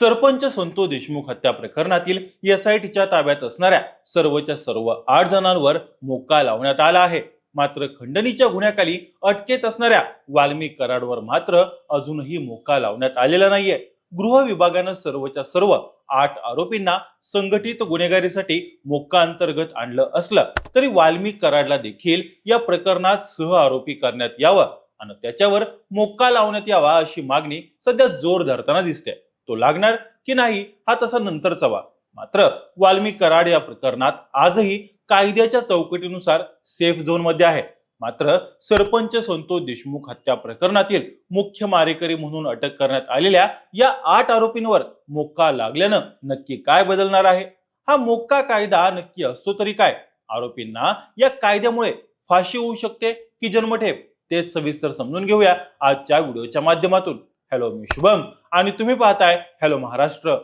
सरपंच संतो देशमुख हत्या प्रकरणातील एसआयटीच्या ताब्यात असणाऱ्या सर्वच्या सर्व आठ जणांवर मोक्का लावण्यात आला आहे. मात्र खंडणीच्या गुन्ह्याखाली अटकेत असणाऱ्या वाल्मिक कराडवर मात्र अजूनही मोका लावण्यात आलेला नाहीये. गृह विभागानं सर्वच्या सर्व आठ आरोपींना संघटित गुन्हेगारीसाठी मोक्का अंतर्गत आणलं असलं तरी वाल्मी कराडला देखील या प्रकरणात सह आरोपी करण्यात यावं आणि त्याच्यावर मोक्का लावण्यात यावा अशी मागणी सध्या जोर धरताना दिसते. तो लागणार की नाही हा तसा नंतरचा वा मात्र वाल्मी कराड या प्रकरणात आजही कायद्याच्या चौकटीनुसार सेफ झोनमध्ये आहे. मात्र सरपंच संतोष देशमुख हत्या प्रकरणातील मुख्य मारेकरी म्हणून अटक करण्यात आलेल्या या आठ आरोपींवर मोक्का लागल्यानं नक्की काय बदलणार आहे? हा मोक्का कायदा नक्की असतो तरी काय? आरोपींना या कायद्यामुळे फाशी होऊ शकते की जन्मठेप? तेच सविस्तर समजून घेऊया आजच्या व्हिडिओच्या माध्यमातून. हॅलो मी शुभम. आणि तुम्ही पाहताय हॅलो महाराष्ट्र.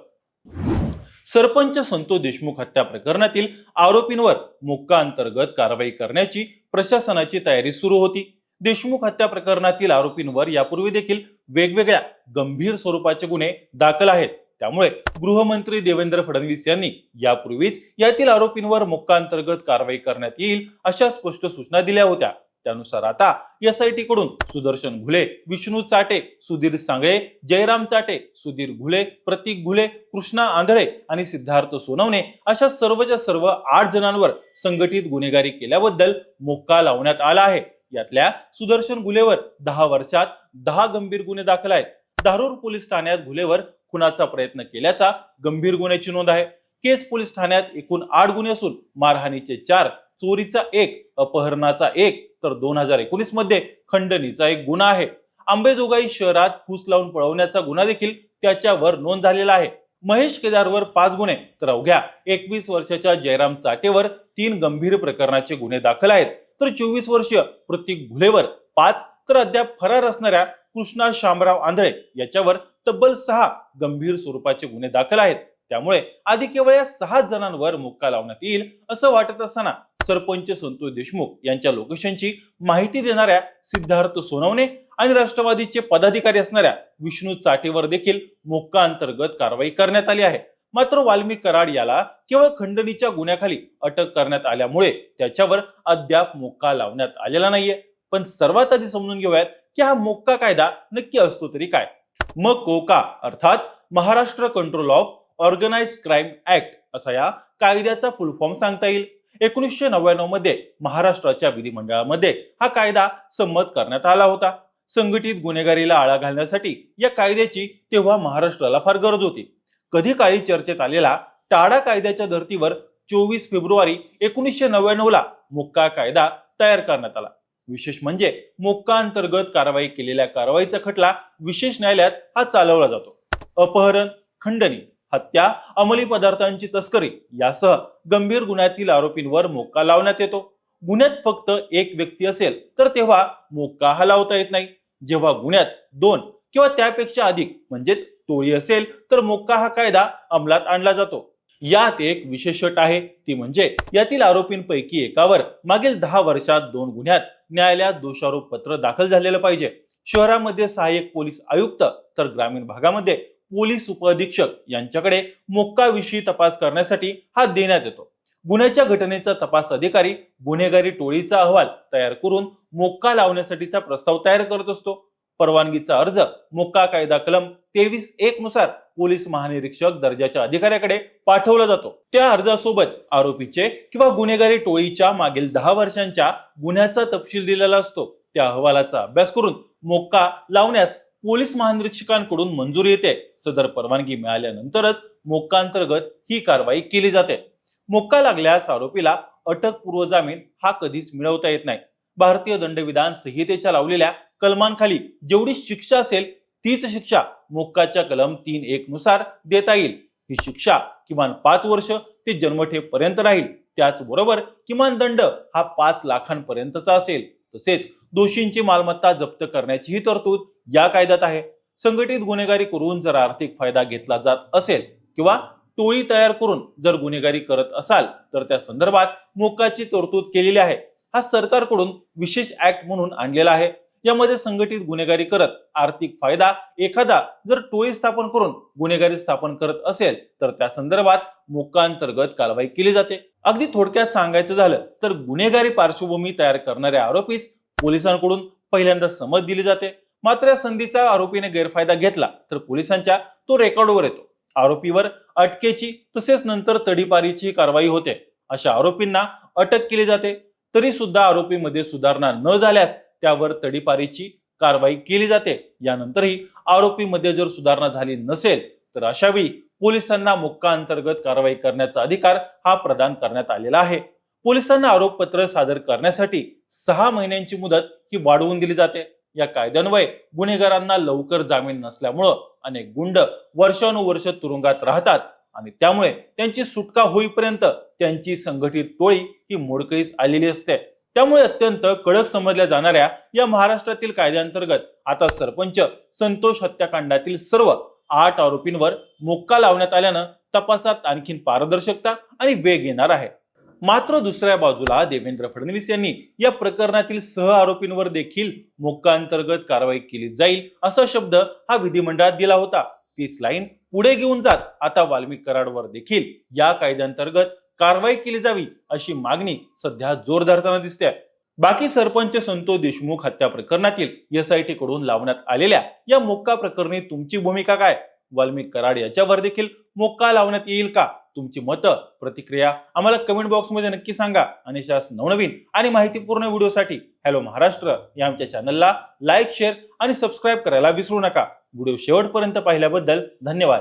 सरपंच संतोष देशमुख हत्या प्रकरणातील आरोपींवर मुक्का अंतर्गत कारवाई करण्याची प्रशासनाची तयारी सुरू होती. देशमुख हत्या प्रकरणातील आरोपींवर यापूर्वी देखील वेगवेगळ्या गंभीर स्वरूपाचे गुन्हे दाखल आहेत. त्यामुळे गृहमंत्री देवेंद्र फडणवीस यांनी यापूर्वीच यातील आरोपींवर मुक्का अंतर्गत कारवाई करण्यात येईल अशा स्पष्ट सूचना दिल्या होत्या. त्यानुसार आता एस एसआयटी कडून सुदर्शन घुले विष्णू चाटे सुधीर सांगळे जयराम चाटे सुधीर घुले प्रतीक घुले कृष्णा आंधळे आणि सिद्धार्थ सोनवणे अशा सर्वच्या सर्व आठ जणांवर संघटित गुन्हेगारी केल्याबद्दल मोक्का लावण्यात आला आहे. यातल्या सुदर्शन घुलेवर दहा वर्षात दहा गंभीर गुन्हे दाखल आहेत. धारूर पोलीस ठाण्यात घुलेवर खुनाचा प्रयत्न केल्याचा गंभीर गुन्ह्याची नोंद आहे. केस पोलीस ठाण्यात एकूण आठ गुन्हे असून मारहाणीचे चार चोरीचा एक अपहरणाचा एक तर दोन हजार एकोणीसमध्ये खंडणीचा एक गुन्हा आहे. आंबेजोगाई शहरात फूस लावून पळवण्याचा गुन्हा देखील त्याच्यावर नोंद झालेला आहे. महेश केदारवर पाच गुन्हे तर अवघ्या एकवीस वर्षाच्या जयराम चाटेवर तीन गंभीर प्रकरणाचे गुन्हे दाखल आहेत. तर चोवीस वर्षीय प्रतीक भुलेवर पाच तर अद्याप फरार असणाऱ्या कृष्णा शामराव आंधळे याच्यावर तब्बल सहा गंभीर स्वरूपाचे गुन्हे दाखल आहेत. त्यामुळे आधी केवळ या सहा जणांवर मुक्का लावण्यात येईल असं वाटत असताना सरपंच संतोष देशमुख यांच्या लोकेशनची माहिती देणाऱ्या सिद्धार्थ सोनवणे आणि राष्ट्रवादीचे पदाधिकारी असणाऱ्या विष्णू चाटेवर देखील मोक्का अंतर्गत कारवाई करण्यात आली आहे. मात्र वाल्मिक कराड याला केवळ खंडणीच्या गुन्ह्याखाली अटक करण्यात आल्यामुळे त्याच्यावर अद्याप मोक्का लावण्यात आलेला नाहीये. पण सर्वात आधी समजून घेऊयात की हा मोक्का कायदा नक्की असतो तरी काय? मग कोका अर्थात Maharashtra control of organise crime act असा या कायद्याचा फुल फॉर्म सांगता येईल. एकोणीसशे नव्याण्णवमध्ये महाराष्ट्राच्या विधिमंडळामध्ये हा कायदा संमत करण्यात आला होता. संघटित गुन्हेगारीला आळा घालण्यासाठी या कायद्याची तेव्हा महाराष्ट्राला फार गरज होती. कधी काळी चर्चेत आलेला टाडा कायद्याच्या धर्तीवर चोवीस फेब्रुवारी एकोणीसशे नव्याण्णव ला मोक्का कायदा तयार करण्यात आला. विशेष म्हणजे मोक्का अंतर्गत कारवाई केलेल्या कारवाईचा खटला विशेष न्यायालयात हा चालवला जातो. अपहरण खंडणी हत्या अंमली पदार्थांची तस्करी यासह गंभीर गुन्ह्यातील आरोपींवर मोक्का लावण्यात येतो. गुन्ह्यात फक्त एक व्यक्ती असेल तर तेव्हा मोक्का हा लावता येत नाही. जेव्हा गुन्ह्यात दोन किंवा त्यापेक्षा अधिक म्हणजेच टोळी असेल तर मोक्का हा कायदा अंमलात आणला जातो. यात एक विशेष अट आहे ती म्हणजे यातील आरोपींपैकी एकावर मागील दहा वर्षात दोन गुन्ह्यात न्यायालयात दोषारोप पत्र दाखल झालेलं पाहिजे. शहरामध्ये सहाय्यक पोलीस आयुक्त तर ग्रामीण भागामध्ये पोलीस उपअधीक्षक यांच्याकडे मोक्काविषयी तपास करण्यासाठी हा देण्यात येतो. गुन्ह्याच्या घटनेचा तपास अधिकारी गुन्हेगारी टोळीचा अहवाल तयार करून मोक्का लावण्यासाठीचा प्रस्ताव तयार करत असतो. परवानगीचा अर्ज मोक्का कायदा कलम तेवीस एक नुसार पोलीस महानिरीक्षक दर्जाच्या अधिकाऱ्याकडे पाठवला जातो. त्या अर्जासोबत आरोपीचे किंवा गुन्हेगारी टोळीच्या मागील दहा वर्षांच्या गुन्ह्याचा तपशील दिलेला असतो. त्या अहवालाचा अभ्यास करून मोक्का लावण्यास पोलीस महानिरीक्षकांकडून मंजुरी येते. सदर परवानगी मिळाल्यानंतरच मोक्का अंतर्गत ही कारवाई केली जाते. मोक्का लागल्यास आरोपीला अटकपूर्व जामीन हा कधीच मिळवता येत नाही. भारतीय दंडविधान संहितेच्या लावलेल्या कलमांखाली जेवढी शिक्षा असेल तीच शिक्षा मोक्काच्या कलम तीन एक नुसार देता येईल. ही शिक्षा किमान पाच वर्ष ते जन्मठेपर्यंत राहील. त्याचबरोबर किमान दंड हा पाच लाखांपर्यंतचा असेल. तसेच दोषींची मालमत्ता जप्त करण्याचीही तरतूद या कायद्यात आहे. संघटित गुन्हेगारी करून जर आर्थिक फायदा घेतला जात असेल किंवा टोळी तयार करून जर गुन्हेगारी करत असाल तर त्या संदर्भात मोक्काची तरतूद केलेली आहे. हा सरकारकडून विशेष ऍक्ट म्हणून आणलेला आहे. यामध्ये संघटित गुन्हेगारी करत आर्थिक फायदा एखादा जर टोळी स्थापन करून गुन्हेगारी स्थापन करत असेल तर त्या संदर्भात मोक्का अंतर्गत कारवाई केली जाते. अगदी थोडक्यात सांगायचं झालं तर गुन्हेगारी पार्श्वभूमी तयार करणाऱ्या आरोपीस पोलिसांकडून पहिल्यांदा समज दिली जाते. मात्र या संधीचा आरोपीने गैरफायदा घेतला तर पोलिसांच्या तो रेकॉर्डवर येतो. आरोपीवर अटकेची तसेच नंतर तडीपारीची कारवाई होते. अशा आरोपींना अटक केली जाते. तरी सुद्धा आरोपीमध्ये सुधारणा न झाल्यास त्यावर तडीपारीची कारवाई केली जाते. यानंतरही आरोपीमध्ये जर सुधारणा झाली नसेल तर अशावेळी पोलिसांना मुक्का अंतर्गत कारवाई करण्याचा अधिकार हा प्रदान करण्यात आलेला आहे. पोलिसांना आरोपपत्र सादर करण्यासाठी सहा महिन्यांची मुदत ही वाढवून दिली जाते. या कायद्यान्वये गुन्हेगारांना लवकर जामीन नसल्यामुळं अनेक गुंड वर्षानुवर्ष तुरुंगात राहतात आणि त्यामुळे त्यांची सुटका होईपर्यंत त्यांची संघटित टोळी ही मोडकळीस आलेली असते. त्यामुळे अत्यंत कडक समजल्या जाणाऱ्या या महाराष्ट्रातील कायद्याअंतर्गत आता सरपंच संतोष हत्याकांडातील सर्व आठ आरोपींवर मोक्का लावण्यात आल्यानं तपासात आणखीन पारदर्शकता आणि वेग येणार आहे. मात्र दुसऱ्या बाजूला देवेंद्र फडणवीस यांनी या प्रकरणातील सह आरोपींवर देखील मोक्का अंतर्गत कारवाई केली जाईल असा शब्द हा विधिमंडळात दिला होता. तीच लाईन पुढे घेऊन जात आता वाल्मिक कराडवर देखील या कायद्यांतर्गत कारवाई केली जावी अशी मागणी सध्या जोर धरताना दिसते बाकी सरपंच संतोष देशमुख हत्या प्रकरणातील एसआयटी कडून लावण्यात आलेल्या या मोक्का प्रकरणी तुमची भूमिका काय? वाल्मिक कराड याच्यावर देखील मोक्का लावण्यात येईल का? तुमची मतं प्रतिक्रिया आम्हाला कमेंट बॉक्समध्ये नक्की सांगा. आणि शास नवनवीन आणि माहितीपूर्ण व्हिडिओसाठी हॅलो महाराष्ट्र या आमच्या चॅनलला लाईक शेअर आणि सबस्क्राईब करायला विसरू नका. व्हिडिओ शेवटपर्यंत पाहिल्याबद्दल धन्यवाद.